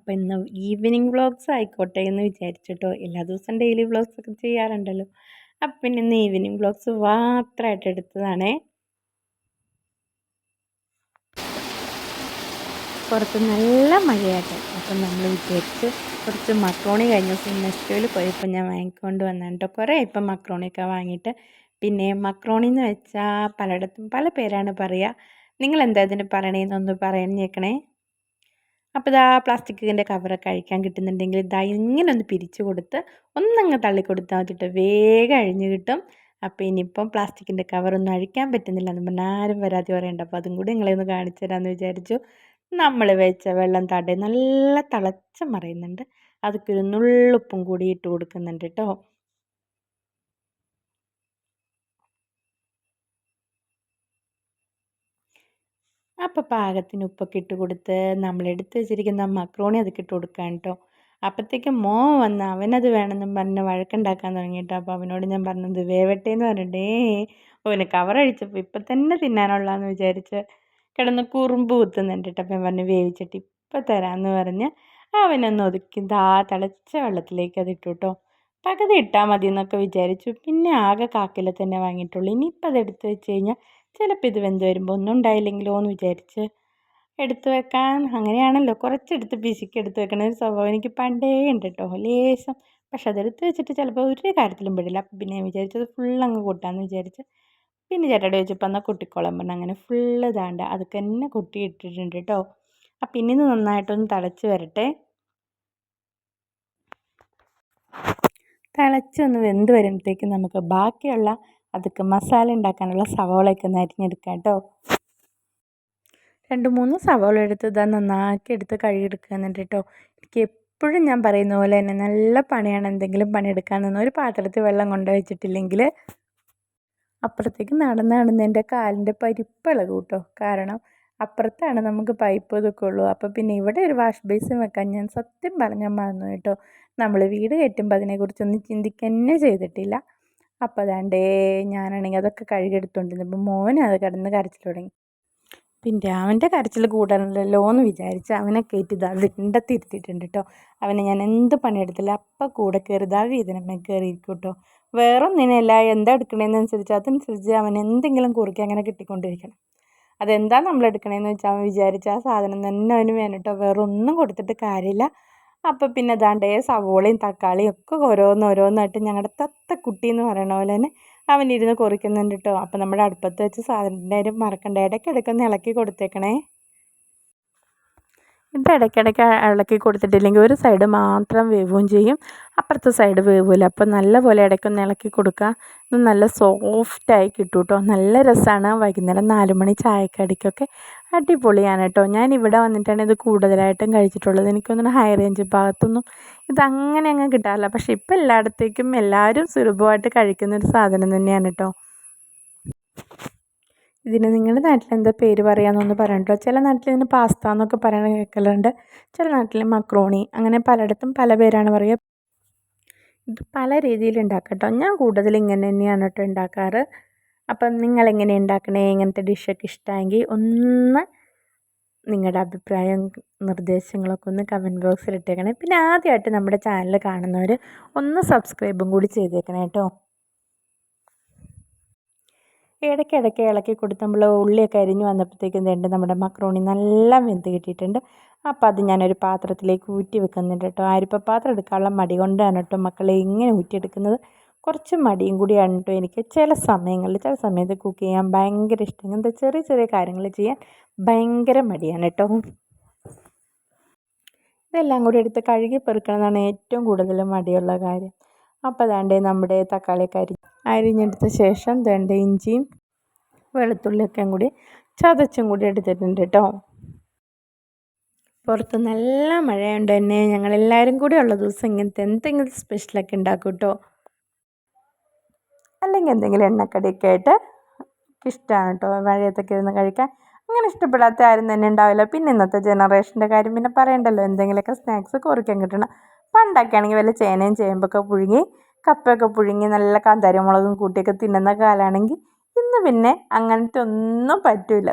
അപ്പോൾ ഇന്ന് evening vlogs ആയിക്കോട്ടെ എന്ന് വിചാരിച്ചിട്ടോ. എല്ലാ ദിവസവും ഡെയിലി വ്ളോഗ്സ് ഒക്കെ ചെയ്യാറുണ്ടല്ലോ. അപ്പം പിന്നെ ഇന്ന് ഈവനിങ് വ്ളോഗ്സ് മാത്രമായിട്ട് എടുത്തതാണേ. പുറത്ത് നല്ല മഴയാട്ടെ. അപ്പം നമ്മൾ വിചാരിച്ച് കുറച്ച് മക്രോണി കഴിഞ്ഞ ദിവസം നെസ്റ്റോയിൽ പോയപ്പോൾ ഞാൻ വാങ്ങിക്കൊണ്ട് വന്നാണ് കേട്ടോ കുറേ ഇപ്പം മക്രോണിയൊക്കെ വാങ്ങിയിട്ട്. പിന്നെ മക്രോണി എന്ന് വെച്ചാൽ പലയിടത്തും പല പേരാണ് പറയുക നിങ്ങൾ എന്താ ഇതിന് പറയണേന്നൊന്ന് പറഞ്ഞേക്കണേ അപ്പോൾ ഇതാ പ്ലാസ്റ്റിക്കിന്റെ കവറൊക്കെ അഴിക്കാൻ കിട്ടുന്നുണ്ടെങ്കിൽ ഇതാ ഇങ്ങനെ ഒന്ന് പിരിച്ചു കൊടുത്ത് ഒന്നങ്ങ് തള്ളിക്കൊടുത്താൽ മതിട്ട്. വേഗം അഴിഞ്ഞു കിട്ടും. അപ്പോൾ ഇനിയിപ്പം പ്ലാസ്റ്റിക്കിന്റെ കവറൊന്നും അഴിക്കാൻ പറ്റുന്നില്ല എന്ന് പറഞ്ഞാൽ ആരും വരാതെ പറയണ്ട. അപ്പോൾ അതും കൂടി നിങ്ങളെ ഒന്ന് കാണിച്ചു തരാമെന്ന് വിചാരിച്ചു. നമ്മൾ വെച്ച വെള്ളം തടേ നല്ല തിളച്ചം മറയുന്നുണ്ട്. അതൊക്കെ ഒരു നുള്ളുപ്പും കൂടി ഇട്ട് കൊടുക്കുന്നുണ്ട് കേട്ടോ അപ്പോൾ പാകത്തിന് ഉപ്പൊക്കെ ഇട്ട് കൊടുത്ത് നമ്മൾ എടുത്ത് വെച്ചിരിക്കുന്ന മക്രോണി അതൊക്കെ ഇട്ട് കൊടുക്കാൻ കേട്ടോ അപ്പോഴത്തേക്കും മോ വന്ന് അവനത് വേണമെന്നും പറഞ്ഞ് വഴക്കുണ്ടാക്കാൻ തുടങ്ങിയിട്ടോ അപ്പോൾ അവനോട് ഞാൻ പറഞ്ഞത് വേവട്ടെ എന്ന് പറഞ്ഞിട്ടേ ഓന് കവറഴിച്ചപ്പോൾ ഇപ്പം തന്നെ തിന്നാനുള്ളതെന്ന് വിചാരിച്ച് കിടന്ന് കുറുമ്പ് കുത്തുന്നുണ്ട് കേട്ടോ അപ്പം പറഞ്ഞ് വേവിച്ചിട്ട് ഇപ്പം തരാമെന്ന് പറഞ്ഞ് അവനൊന്ന് ഒതുക്കി ദാ തിളച്ച വെള്ളത്തിലേക്ക് അത് ഇട്ടു കേട്ടോ പകുതി ഇട്ടാൽ മതി എന്നൊക്കെ വിചാരിച്ചു. പിന്നെ ആകെ കാക്കില തന്നെ വാങ്ങിയിട്ടുള്ളൂ. ഇനിയിപ്പോൾ അത് എടുത്ത് വെച്ച് കഴിഞ്ഞാൽ ചിലപ്പോൾ ഇത് വെന്ത് വരുമ്പോൾ ഒന്നും ഉണ്ടായില്ലെങ്കിലോ എന്ന് വിചാരിച്ച് എടുത്ത് വെക്കാൻ അങ്ങനെയാണല്ലോ. കുറച്ചെടുത്ത് പിശുക്കി എടുത്ത് വെക്കണ ഒരു സ്വഭാവം എനിക്ക് പണ്ടേ ഉണ്ട് കേട്ടോ ലേശം. പക്ഷെ അതെടുത്ത് വെച്ചിട്ട് ചിലപ്പോൾ ഒരു കാര്യത്തിലും പെടില്ല. അപ്പം പിന്നെ വിചാരിച്ചത് ഫുൾ അങ്ങ് കൂട്ടാമെന്ന് വിചാരിച്ച് പിന്നെ ചേട്ടയുടെ ചോദിച്ചപ്പോൾ എന്നാൽ കുട്ടിക്കോളം പറഞ്ഞു അങ്ങനെ ഫുള്ള് ഇതാണ്ട് അതൊക്കെ തന്നെ കുട്ടി ഇട്ടിട്ടുണ്ട് കേട്ടോ അപ്പം ഇനി നന്നായിട്ടൊന്ന് തിളച്ച് വരട്ടെ. തിളച്ചൊന്ന് വെന്ത് വരുമ്പോഴത്തേക്കും നമുക്ക് ബാക്കിയുള്ള അതൊക്കെ മസാല ഉണ്ടാക്കാനുള്ള സവോളയൊക്കെ ഒന്ന് അരിഞ്ഞെടുക്കാം കേട്ടോ. രണ്ട് മൂന്ന് സവോള എടുത്ത് ഇതാ നന്നാക്കി എടുത്ത് കഴുകിയെടുക്കുക എന്നിട്ട് കേട്ടോ. എനിക്ക് എപ്പോഴും ഞാൻ പറയുന്ന പോലെ തന്നെ നല്ല പണിയാണ് എന്തെങ്കിലും പണിയെടുക്കാൻ നിന്ന് ഒരു പാത്രത്തിൽ വെള്ളം കൊണ്ട് വെച്ചിട്ടില്ലെങ്കിൽ അപ്പുറത്തേക്ക് നടന്ന് എന്റെ കാലിന്റെ പരിപ്പ് ഇളകും കേട്ടോ. കാരണം അപ്പുറത്താണ് നമുക്ക് പൈപ്പ് ഇതൊക്കെ ഉള്ളൂ. അപ്പോൾ പിന്നെ ഇവിടെ ഒരു വാഷ് ബേസിൻ വെക്കാൻ ഞാൻ സത്യം പറഞ്ഞാൽ മറന്നു കേട്ടോ. നമ്മൾ വീട് കയറ്റുമ്പോൾ അതിനെക്കുറിച്ചൊന്നും ചിന്തിക്കുക തന്നെ ചെയ്തിട്ടില്ല. അപ്പോൾ അതാണ്ടേ ഞാനാണെങ്കിൽ അതൊക്കെ കഴുകിയെടുത്തോണ്ടിരുന്നപ്പോൾ മോനെ അത് കിടന്ന് കരച്ചിൽ തുടങ്ങി. പിന്നെ അവന്റെ കരച്ചിൽ കൂടണമല്ലോ എന്ന് വിചാരിച്ച് അവനെ കയറ്റി ഇതാ ഇരുത്തിയിട്ടുണ്ട് കേട്ടോ അവനെ ഞാൻ എന്ത് പണിയെടുത്തില്ല. അപ്പം കൂടെ കയറി ഇതാ വീതനമ്മ കയറിയിരിക്കും കേട്ടോ വേറെ ഒന്നിനല്ല എന്താ എടുക്കണേന്നനുസരിച്ച് അതനുസരിച്ച് അവൻ എന്തെങ്കിലും കുറുക്കി അങ്ങനെ കിട്ടിക്കൊണ്ടിരിക്കണം. അതെന്താ നമ്മൾ എടുക്കണേന്ന് വെച്ചാൽ അവൻ വിചാരിച്ച ആ സാധനം തന്നെ അവന് വേണം കേട്ടോ വേറെ ഒന്നും കൊടുത്തിട്ട് കാര്യമില്ല അപ്പോൾ പിന്നെ അതാണ്ടേ സവോളയും തക്കാളിയും ഒക്കെ ഓരോന്നോരോന്നായിട്ട് ഞങ്ങളുടെ തത്ത കുട്ടി എന്ന് പറയണ പോലെ തന്നെ അവനിരുന്ന് കുറിക്കുന്നുണ്ട് കേട്ടോ അപ്പോൾ നമ്മുടെ അടുപ്പത്ത് വെച്ച് സാധനത്തിന്റെ കാര്യം മറക്കണ്ട. ഇടയ്ക്കിടയ്ക്കൊന്ന് ഇളക്കി കൊടുത്തേക്കണേ. ഇത് ഇടയ്ക്കിടയ്ക്ക് ഇളക്കി കൊടുത്തിട്ടില്ലെങ്കിൽ ഒരു സൈഡ് മാത്രം വേവുകയും ചെയ്യും. അപ്പുറത്തെ സൈഡ് വേവില്ല അപ്പോൾ നല്ലപോലെ ഇടയ്ക്കൊന്ന് ഇളക്കി കൊടുക്കുക ഇത് നല്ല സോഫ്റ്റായി കിട്ടും കേട്ടോ നല്ല രസമാണ് വൈകുന്നേരം നാല് മണി ചായക്കടിക്കൊക്കെ. അടിപൊളിയാണ് കേട്ടോ ഞാൻ ഇവിടെ വന്നിട്ടാണ് ഇത് കൂടുതലായിട്ടും കഴിച്ചിട്ടുള്ളത്. എനിക്കൊന്നും ഹൈ റേഞ്ച് ഭാഗത്തൊന്നും ഇതങ്ങനെ അങ്ങ് കിട്ടാറില്ല. പക്ഷേ ഇപ്പം എല്ലായിടത്തേക്കും എല്ലാവരും സുലഭമായിട്ട് കഴിക്കുന്നൊരു സാധനം തന്നെയാണ് കേട്ടോ ഇതിന് നിങ്ങളുടെ നാട്ടിൽ എന്താ പേര് പറയാമെന്നൊന്ന് പറയണ്ടോ ചില നാട്ടിൽ ഇതിന് പാസ്ത എന്നൊക്കെ പറയണ കേൾക്കലുണ്ട് ചില നാട്ടിൽ മക്രോണി അങ്ങനെ പലയിടത്തും പല പേരാണ് പറയുക. ഇത് പല രീതിയിൽ ഉണ്ടാക്കാം കേട്ടോ ഞാൻ കൂടുതൽ ഇങ്ങനെ തന്നെയാണ് കേട്ടോ ഉണ്ടാക്കാറ്. അപ്പം നിങ്ങൾ എങ്ങനെ ഉണ്ടാക്കണേ? ഇങ്ങനത്തെ ഡിഷൊക്കെ ഇഷ്ടമെങ്കിൽ ഒന്ന് നിങ്ങളുടെ അഭിപ്രായം നിർദ്ദേശങ്ങളൊക്കെ ഒന്ന് കമന്റ് ബോക്സിൽ ഇട്ടേക്കണേ. പിന്നെ ആദ്യമായിട്ട് നമ്മുടെ ചാനൽ കാണുന്നവർ ഒന്ന് സബ്സ്ക്രൈബും കൂടി ചെയ്തേക്കണേ കേട്ടോ ഇടയ്ക്കിടയ്ക്ക് ഇളക്കി കൊടുത്ത് നമ്മൾ ഉള്ളിയൊക്കെ അരിഞ്ഞ് വന്നപ്പോഴത്തേക്കും ഇതുണ്ട് നമ്മുടെ മക്രോണി നല്ല വെന്ത് കിട്ടിയിട്ടുണ്ട്. അപ്പോൾ അത് ഞാനൊരു പാത്രത്തിലേക്ക് ഊറ്റി വെക്കുന്നുണ്ട് കേട്ടോ അരിപ്പ പാത്രം എടുക്കാനുള്ള മടി കൊണ്ടാണ് കേട്ടോ മക്കളെ ഇങ്ങനെ ഊറ്റിയെടുക്കുന്നത്. കുറച്ച് മടിയും കൂടിയാണ് കേട്ടോ എനിക്ക് ചില സമയങ്ങളിൽ ചില സമയത്ത് കുക്ക് ചെയ്യാൻ ഭയങ്കര ഇഷ്ടം. ഇങ്ങനത്തെ ചെറിയ ചെറിയ കാര്യങ്ങൾ ചെയ്യാൻ ഭയങ്കര മടിയാണ് കേട്ടോ ഇതെല്ലാം കൂടി എടുത്ത് കഴുകി പെറുക്കണമെന്നാണ് ഏറ്റവും കൂടുതൽ മടിയുള്ള കാര്യം. അപ്പോൾ അതാണ്ട് നമ്മുടെ തക്കാളിയൊക്കെ അരി അരിഞ്ഞെടുത്ത ശേഷം വേണ്ട ഇഞ്ചിയും വെളുത്തുള്ളിയൊക്കെ കൂടി ചതച്ചും കൂടി എടുത്തിട്ടുണ്ട് കേട്ടോ പുറത്ത് നല്ല മഴയുണ്ട് തന്നെ ഞങ്ങളെല്ലാവരും കൂടി ഉള്ള ദിവസം ഇങ്ങനത്തെ എന്തെങ്കിലും സ്പെഷ്യലൊക്കെ ഉണ്ടാക്കും കേട്ടോ അല്ലെങ്കിൽ എന്തെങ്കിലും എണ്ണക്കടിയൊക്കെ ആയിട്ട് ഇഷ്ടമാണ് കേട്ടോ മഴയത്തൊക്കെ ഇരുന്ന് കഴിക്കാൻ. അങ്ങനെ ഇഷ്ടപ്പെടാത്ത ആരും തന്നെ ഉണ്ടാവില്ല. പിന്നെ ഇന്നത്തെ ജനറേഷന്റെ കാര്യം പിന്നെ പറയണ്ടല്ലോ. എന്തെങ്കിലുമൊക്കെ സ്നാക്സ് കുറിക്കാൻ കിട്ടണം. പണ്ടൊക്കെ ആണെങ്കിൽ വല്ല ചേനയും ചേമ്പൊക്കെ പുഴുങ്ങി കപ്പയൊക്കെ പുഴുങ്ങി നല്ല കാന്താരിമുളകും കൂട്ടിയൊക്കെ തിന്നുന്ന കാലമാണെങ്കിൽ ഇന്ന് പിന്നെ അങ്ങനത്തെ ഒന്നും പറ്റില്ല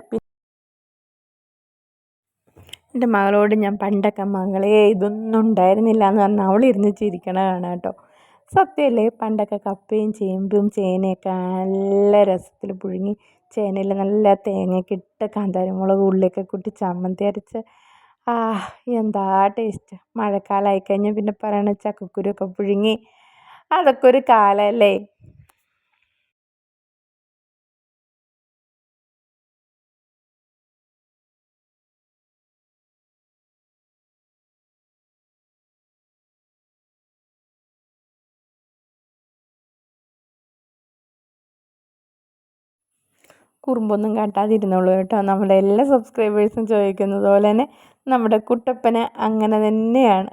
എന്റെ മകളോട് ഞാൻ പണ്ടൊക്കെ മകളെ ഇതൊന്നും ഉണ്ടായിരുന്നില്ല എന്ന് പറഞ്ഞാൽ അവളിരുന്ന് ചിരിക്കണ കാണാം കേട്ടോ സത്യമല്ലേ പണ്ടൊക്കെ കപ്പയും ചേമ്പും ചേനയൊക്കെ നല്ല രസത്തിൽ പുഴുങ്ങി ചേനയിൽ നല്ല തേങ്ങയൊക്കെ ഇട്ട് കാന്താരിമുളക് ഉള്ളിയൊക്കെ കൂട്ടി ചമ്മന്തി അരച്ച്. ആ എന്താ ടേസ്റ്റ് മഴക്കാലമായി കഴിഞ്ഞാൽ പിന്നെ പറയണ ചക്കക്കുരുവൊക്കെ പുഴുങ്ങി. അതൊക്കെ ഒരു കാലമല്ലേ കുറുമ്പൊന്നും കാട്ടാതിരുന്നുള്ളൂ കേട്ടോ. നമ്മുടെ എല്ലാ സബ്സ്ക്രൈബേഴ്സും ചോദിക്കുന്നത് പോലെ തന്നെ നമ്മുടെ കുട്ടപ്പന് അങ്ങനെ തന്നെയാണ്.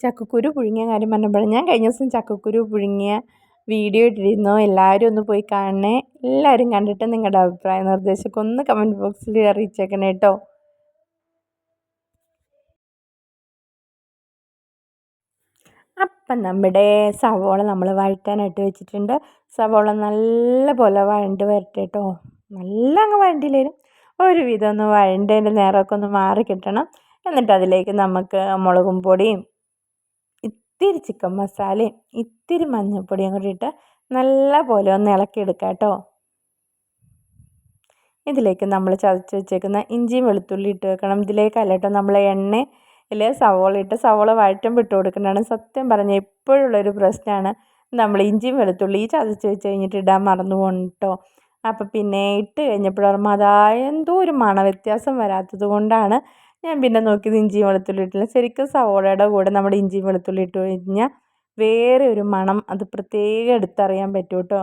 ചക്കക്കുരു പുഴുങ്ങിയ കാര്യം പറഞ്ഞപ്പോഴാണ് ഞാൻ കഴിഞ്ഞ ദിവസം ചക്കക്കുരു പുഴുങ്ങിയ വീഡിയോ ഇട്ടിരുന്നു? എല്ലാവരും ഒന്ന് പോയി കാണണേ. എല്ലാവരും കണ്ടിട്ട് നിങ്ങളുടെ അഭിപ്രായ നിർദ്ദേശമൊക്കെ ഒന്ന് കമന്റ് ബോക്സിൽ അറിയിച്ചേക്കണേ കേട്ടോ അപ്പം നമ്മുടെ സവോള നമ്മൾ വഴറ്റാനായിട്ട് വെച്ചിട്ടുണ്ട്. സവോള നല്ല പോലെ വഴണ്ട് വരട്ടെ കേട്ടോ നല്ല അങ്ങ് വഴണ്ടില്ലേലും ഒരുവിധം ഒന്ന് വഴണ്ടതിന്റെ നേരമൊക്കെ ഒന്ന് മാറി കിട്ടണം. എന്നിട്ട് അതിലേക്ക് നമുക്ക് മുളകും പൊടിയും ഇത്തിരി ചിക്കൻ മസാലയും ഇത്തിരി മഞ്ഞൾപ്പൊടിയും കൂടി ഇട്ട് നല്ല പോലെ ഒന്ന് ഇളക്കിയെടുക്കുക കേട്ടോ. ഇതിലേക്ക് നമ്മൾ ചതച്ച് വെച്ചേക്കുന്ന ഇഞ്ചിയും വെളുത്തുള്ളി ഇട്ട് വെക്കണം. ഇതിലേക്കല്ല കേട്ടോ നമ്മൾ എണ്ണയിൽ സവോള ഇട്ട് സവോള വഴറ്റും വിട്ടു കൊടുക്കുന്നതാണ് സത്യം പറഞ്ഞാൽ എപ്പോഴുള്ളൊരു പ്രശ്നമാണ് നമ്മൾ ഇഞ്ചിയും വെളുത്തുള്ളി ചതച്ച് വെച്ച് കഴിഞ്ഞിട്ട് ഇടാൻ മറന്നു പോകും കേട്ടോ. അപ്പോൾ പിന്നെ ഇട്ട് കഴിഞ്ഞപ്പോഴും അതായ എന്തോ ഒരു മണവ്യത്യാസം വരാത്തത് കൊണ്ടാണ് ഞാൻ പിന്നെ നോക്കിയത് ഇഞ്ചിയും വെളുത്തുള്ളി ഇട്ടില്ല. ശരിക്കും സവോളയുടെ കൂടെ നമ്മുടെ ഇഞ്ചിയും വെളുത്തുള്ളി ഇട്ട് കഴിഞ്ഞാൽ വേറെ ഒരു മണം അത് പ്രത്യേകം എടുത്തറിയാൻ പറ്റും കേട്ടോ.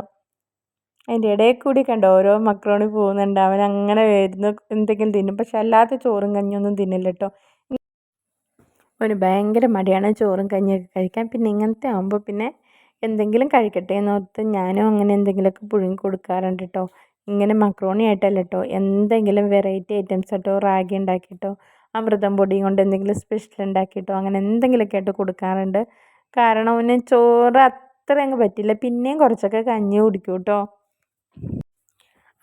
അതിന്റെ ഇടയിൽ കൂടി കണ്ട ഓരോ മക്രോണി പോകുന്നുണ്ട്. അവൻ അങ്ങനെ വരുന്നു എന്തെങ്കിലും തിന്നും. പക്ഷെ അല്ലാത്ത ചോറും കഞ്ഞൊന്നും തിന്നില്ല കേട്ടോ. അവന് ഭയങ്കര മടിയാണ് ചോറും കഞ്ഞിയൊക്കെ കഴിക്കാൻ. പിന്നെ ഇങ്ങനത്തെ ആകുമ്പോൾ പിന്നെ എന്തെങ്കിലും കഴിക്കട്ടെ എന്ന് ഓർത്ത് ഞാനും അങ്ങനെ എന്തെങ്കിലുമൊക്കെ പുഴുങ്ങി കൊടുക്കാറുണ്ട് കേട്ടോ. ഇങ്ങനെ മക്രോണി ആയിട്ടല്ല കേട്ടോ. എന്തെങ്കിലും വെറൈറ്റി ഐറ്റംസ് കേട്ടോ റാഗി ഉണ്ടാക്കിയിട്ടോ അമൃതം പൊടിയും കൊണ്ട് എന്തെങ്കിലും സ്പെഷ്യൽ ഉണ്ടാക്കിയിട്ടോ അങ്ങനെ എന്തെങ്കിലുമൊക്കെ ആയിട്ട് കൊടുക്കാറുണ്ട്. കാരണം അവന് ചോറ് അത്ര അങ്ങ് പറ്റില്ല. പിന്നെയും കുറച്ചൊക്കെ കഞ്ഞി കുടിക്കും കേട്ടോ.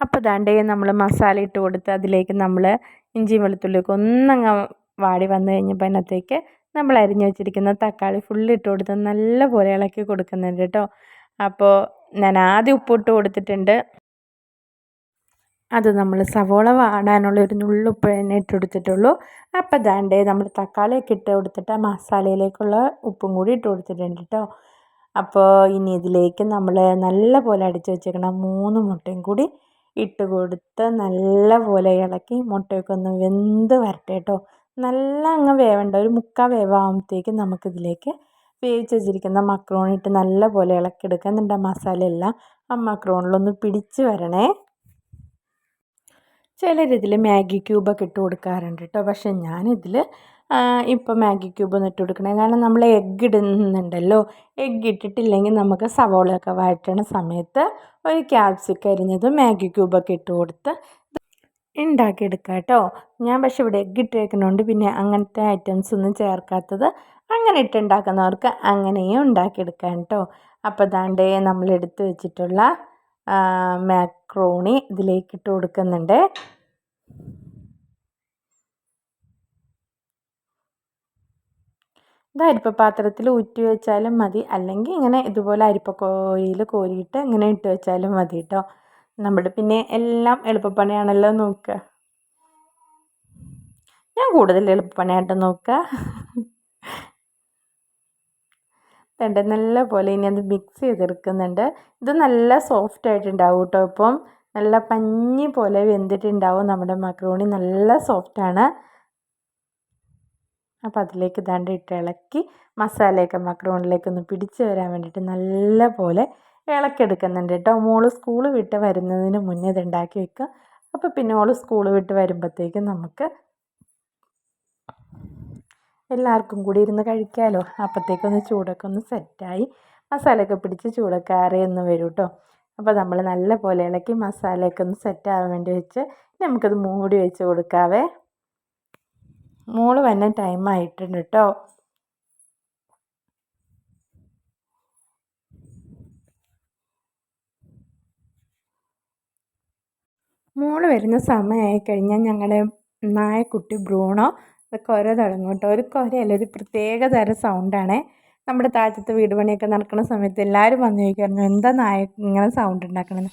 അപ്പോൾ ദാണ്ടേ നമ്മൾ മസാല ഇട്ട് കൊടുത്ത് അതിലേക്ക് നമ്മൾ ഇഞ്ചി വെളുത്തുള്ളിയൊക്കെ ഒന്നങ്ങ് വാടി വന്നു കഴിഞ്ഞപ്പോൾ അതിനകത്തേക്ക് നമ്മൾ അരിഞ്ഞു വെച്ചിരിക്കുന്ന തക്കാളി ഫുള്ള് ഇട്ട് കൊടുത്ത് നല്ല പോലെ ഇളക്കി കൊടുക്കുന്നുണ്ട് കേട്ടോ. അപ്പോൾ ഞാൻ ആദ്യം ഉപ്പിട്ട് കൊടുത്തിട്ടുണ്ട്. അത് നമ്മൾ സവോള വാടാനുള്ള ഒരു നുള്ളുപ്പ് തന്നെ ഇട്ട് കൊടുത്തിട്ടുള്ളൂ അപ്പോൾ ദാണ്ടേ നമ്മൾ തക്കാളിയൊക്കെ ഇട്ട് കൊടുത്തിട്ട് ആ മസാലയിലേക്കുള്ള ഉപ്പും കൂടി ഇട്ട് കൊടുത്തിട്ടുണ്ട് കേട്ടോ. അപ്പോൾ ഇനി ഇതിലേക്ക് നമ്മൾ നല്ല പോലെ അടിച്ച് വെച്ചേക്കണം മൂന്ന് മുട്ടയും കൂടി ഇട്ട് കൊടുത്ത് നല്ല പോലെ ഇളക്കി മുട്ടയൊക്കെ ഒന്ന് വെന്ത് വരട്ടെ കേട്ടോ. നല്ല അങ്ങ് വേവണ്ട ഒരു മുക്കാൽ വേവാകുമ്പോഴത്തേക്കും നമുക്കിതിലേക്ക് വേവിച്ച് വെച്ചിരിക്കുന്ന മക്രോണിട്ട് നല്ല പോലെ ഇളക്കിയെടുക്കുക. എന്നിട്ട് ആ മസാലയെല്ലാം ആ മക്രോണിലൊന്ന് പിടിച്ച് വരണേ. ചിലരിതിൽ മാഗി ക്യൂബൊക്കെ ഇട്ട് കൊടുക്കാറുണ്ട് കേട്ടോ പക്ഷേ ഞാനിതിൽ ഇപ്പോൾ മാഗി ക്യൂബ് ഇട്ട് കൊടുക്കണേ കാരണം നമ്മൾ എഗ്ഗ് ഇടുന്നുണ്ടല്ലോ. എഗ്ഗ് ഇട്ടിട്ടില്ലെങ്കിൽ നമുക്ക് സവോളയൊക്കെ വഴറ്റണ സമയത്ത് ഒരു ക്യാപ്സിക്ക അരിഞ്ഞതും മാഗി ക്യൂബൊക്കെ ഇട്ട് കൊടുത്ത് ഉണ്ടാക്കിയെടുക്കാം കേട്ടോ ഞാൻ പക്ഷേ ഇവിടെ എഗ്ഗ് ഇട്ടേക്കുന്നതുകൊണ്ട് പിന്നെ അങ്ങനത്തെ ഐറ്റംസ് ഒന്നും ചേർക്കാത്തത് അങ്ങനെ ഇട്ടുണ്ടാക്കുന്നവർക്ക് അങ്ങനെയും ഉണ്ടാക്കിയെടുക്കാം കേട്ടോ അപ്പോൾ ദാണ്ടേ നമ്മൾ എടുത്തു വെച്ചിട്ടുള്ള മാക്രോണി ഇതിലേക്ക് ഇട്ട് കൊടുക്കുന്നുണ്ട്. ഇത് അരിപ്പ പാത്രത്തിൽ ഊറ്റി വെച്ചാലും മതി. അല്ലെങ്കിൽ ഇങ്ങനെ ഇതുപോലെ അരിപ്പ കോരിയിട്ട് ഇങ്ങനെ ഇട്ട് വെച്ചാലും മതി കേട്ടോ നമ്മുടെ പിന്നെ എല്ലാം എളുപ്പപ്പണിയാണല്ലോ നോക്കുക ഞാൻ കൂടുതൽ എളുപ്പപ്പണിയായിട്ട് നോക്കുക വേണ്ട നല്ല പോലെ ഇനി അത് മിക്സ് ചെയ്തെടുക്കുന്നുണ്ട്. ഇത് നല്ല സോഫ്റ്റ് ആയിട്ടുണ്ടാവും കേട്ടോ ഇപ്പം. നല്ല പഞ്ഞി പോലെ വെന്തിട്ടുണ്ടാവും നമ്മുടെ മക്രോണി നല്ല സോഫ്റ്റാണ് അപ്പോൾ അതിലേക്ക് ദാണ്ട് ഇട്ട് ഇളക്കി മസാലയൊക്കെ മക്രോണിലേക്ക് ഒന്ന് പിടിച്ച് വരാൻ വേണ്ടിയിട്ട് നല്ല പോലെ ഇളക്കിയെടുക്കുന്നുണ്ട് കേട്ടോ മോൾ സ്കൂൾ വിട്ട് വരുന്നതിന് മുന്നേ ഇത് ഉണ്ടാക്കി വെക്കുക അപ്പോൾ പിന്നെ മോൾ സ്കൂൾ വിട്ട് വരുമ്പോഴത്തേക്കും നമുക്ക് എല്ലാവർക്കും കൂടി ഇരുന്ന് കഴിക്കാമല്ലോ അപ്പോഴത്തേക്കൊന്ന് ചൂടൊക്കെ ഒന്ന് സെറ്റായി മസാലയൊക്കെ പിടിച്ച് ചൂടൊക്കെ ആറിയൊന്ന് വരും കേട്ടോ അപ്പോൾ നമ്മൾ നല്ല പോലെ ഇളക്കി മസാലയൊക്കെ ഒന്ന് സെറ്റാവാൻ വേണ്ടി വെച്ച് നമുക്കത് മൂടി വെച്ച് കൊടുക്കാവേ. മോൾ വന്ന ടൈം ആയിട്ടുണ്ട് കേട്ടോ മോൾ വരുന്ന സമയമായി കഴിഞ്ഞാൽ ഞങ്ങളുടെ നായക്കുട്ടി ബ്രൂണോ കുര തുടങ്ങും കേട്ടോ. ഒരു കുരയല്ല ഒരു പ്രത്യേക തരം സൗണ്ടാണ് നമ്മുടെ താഴത്തെ വീട് പണിയൊക്കെ നടക്കുന്ന സമയത്ത് എല്ലാവരും വന്ന് ചോദിക്കുമായിരുന്നു എന്താ നായ ഇങ്ങനെ സൗണ്ട് ഉണ്ടാക്കണമെന്ന്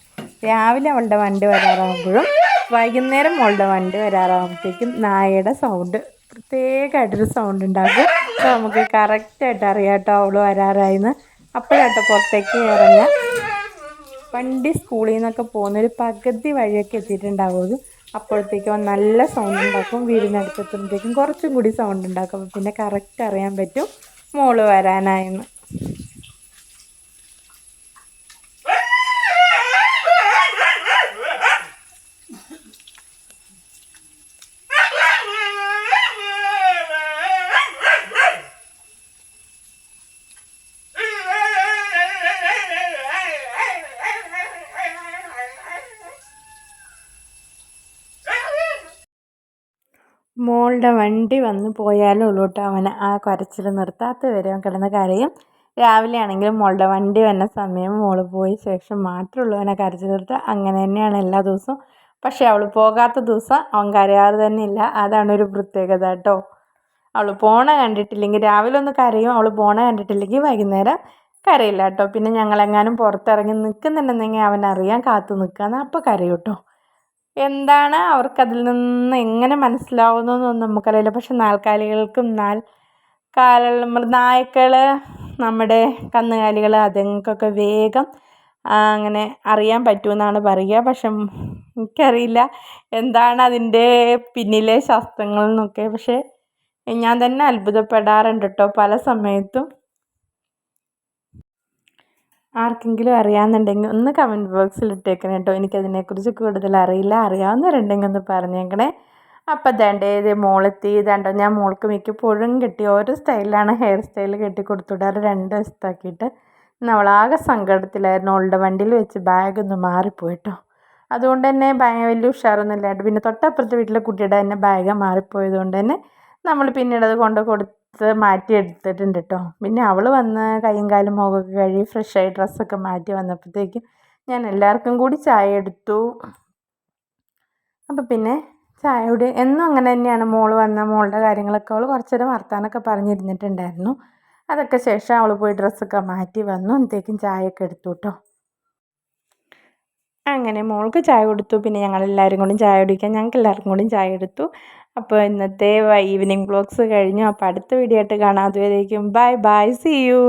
രാവിലെ അവളുടെ വണ്ടി വരാറാകുമ്പോഴും വൈകുന്നേരം അവളുടെ വണ്ടി വരാറാകുമ്പോഴത്തേക്കും നായയുടെ സൗണ്ട് പ്രത്യേകമായിട്ടൊരു സൗണ്ട് ഉണ്ടാക്കും. അപ്പോൾ നമുക്ക് കറക്റ്റായിട്ട് അറിയാം കേട്ടോ അവൾ വരാറായിന്ന്. അപ്പോഴാട്ടോ പുറത്തേക്ക് ഇറങ്ങുക. വണ്ടി സ്കൂളിൽ നിന്നൊക്കെ പോകുന്നൊരു പകുതി വഴിയൊക്കെ എത്തിയിട്ടുണ്ടാവും അപ്പോഴത്തേക്കും നല്ല സൗണ്ട് ഉണ്ടാക്കും. വീടിനടുത്തെത്തുമ്പോഴത്തേക്കും കുറച്ചും കൂടി സൗണ്ട് ഉണ്ടാക്കും. പിന്നെ കറക്റ്റ് അറിയാൻ പറ്റും. മോൾ വരാനായെന്ന്. മോളുടെ വണ്ടി വന്നു പോയാലും ഉള്ളൂ കേട്ടോ അവന് ആ കരച്ചിൽ നിർത്താത്ത വരെ അവൻ കിടന്ന് കരയും. രാവിലെ ആണെങ്കിലും മോളുടെ വണ്ടി വന്ന സമയം മോൾ പോയ ശേഷം മാത്രമേ ഉള്ളൂ അവനെ കരച്ചിൽ നിർത്തുക അങ്ങനെ തന്നെയാണ് എല്ലാ ദിവസവും. പക്ഷേ അവൾ പോകാത്ത ദിവസം അവൻ കരയാറ് തന്നെ ഇല്ല. അതാണ് ഒരു പ്രത്യേകത കേട്ടോ. അവൾ പോണ കണ്ടിട്ടില്ലെങ്കിൽ രാവിലെ ഒന്ന് കരയും. അവൾ പോണ കണ്ടിട്ടില്ലെങ്കിൽ വൈകുന്നേരം കരയില്ല കേട്ടോ. പിന്നെ ഞങ്ങളെങ്ങാനും പുറത്തിറങ്ങി നിൽക്കുന്നുണ്ടെന്നെങ്കിൽ അവനറിയാം കാത്തു നിൽക്കാന്ന് അപ്പോൾ കരയൂട്ടോ എന്താണ് അവർക്കതിൽ നിന്ന് എങ്ങനെ മനസ്സിലാവുന്നതെന്നൊന്നും നമുക്കറിയില്ല. പക്ഷെ നാൽക്കാലികൾക്കും നാല് കാലൽ നായ്ക്കൾ നമ്മുടെ കന്നുകാലികൾ അതുങ്ങൾക്കൊക്കെ വേഗം അങ്ങനെ അറിയാൻ പറ്റുമെന്നാണ് പറയുക. പക്ഷെ എനിക്കറിയില്ല എന്താണ് അതിന്റെ പിന്നിലെ ശാസ്ത്രങ്ങൾ എന്നൊക്കെ. പക്ഷേ ഞാൻ തന്നെ അത്ഭുതപ്പെടാറുണ്ട് കേട്ടോ പല സമയത്തും. ആർക്കെങ്കിലും അറിയാമെന്നുണ്ടെങ്കിൽ ഒന്ന് കമന്റ് ബോക്സിൽ ഇട്ടേക്കണം കേട്ടോ. എനിക്കതിനെക്കുറിച്ച് കൂടുതൽ അറിയില്ല. അറിയാവുന്നവരുണ്ടെങ്കിൽ ഒന്ന് പറഞ്ഞേക്കണേ. അപ്പം ദണ്ടേ ഇത് മോളെത്തി ഇതാണ്ടോ ഞാൻ മോൾക്ക് മിക്കപ്പോഴും കെട്ടി ഓരോ സ്റ്റൈലിലാണ് ഹെയർ സ്റ്റൈൽ കെട്ടി കൊടുത്തുവിടാറ്. രണ്ട് ദിവസത്താക്കിയിട്ട് അവളാകെ സങ്കടത്തിലായിരുന്നു. ഓളുടെ വണ്ടിയിൽ വെച്ച് ബാഗ് ഒന്ന് മാറിപ്പോയിട്ടോ അതുകൊണ്ട് തന്നെ വലിയ ഉഷാറൊന്നും ഇല്ലാണ്ട്. പിന്നെ തൊട്ടപ്പുറത്തെ വീട്ടിലെ കുട്ടിയുടെ തന്നെ ബാഗ് മാറിപ്പോയത് കൊണ്ട് തന്നെ നമ്മൾ പിന്നീട് അത് കൊണ്ട് കൊടുത്ത് മാറ്റി എടുത്തിട്ടുണ്ട് കേട്ടോ പിന്നെ അവൾ വന്ന് കൈയും കാലും മുഖമൊക്കെ കഴുകി ഫ്രഷായി ഡ്രസ്സൊക്കെ മാറ്റി വന്നപ്പോഴത്തേക്കും ഞാൻ എല്ലാവർക്കും കൂടി ചായ എടുത്തു. അപ്പോൾ പിന്നെ ചായയുടെ എന്നും അങ്ങനെ തന്നെയാണ്. മോൾ വന്ന മോളുടെ കാര്യങ്ങളൊക്കെ അവൾ കുറച്ചേരം വർത്താനൊക്കെ പറഞ്ഞിരുന്നിട്ടുണ്ടായിരുന്നു. അതൊക്കെ ശേഷം അവൾ പോയി ഡ്രസ്സൊക്കെ മാറ്റി വന്നു. അന്നത്തേക്കും ചായയൊക്കെ എടുത്തു കേട്ടോ അങ്ങനെ മോൾക്ക് ചായ കൊടുത്തു. പിന്നെ ഞങ്ങളെല്ലാവരും കൂടി ചായ കുടിക്കാൻ ഞങ്ങൾക്ക് എല്ലാവർക്കും കൂടി ചായ എടുത്തു. അപ്പോൾ ഇന്നത്തെ ഈവനിങ് ബ്ലോഗ്സ് കഴിഞ്ഞു. അപ്പോൾ അടുത്ത വീഡിയോ ആയിട്ട് കാണാം. അതുവരേക്കും ബൈ ബൈ സി യു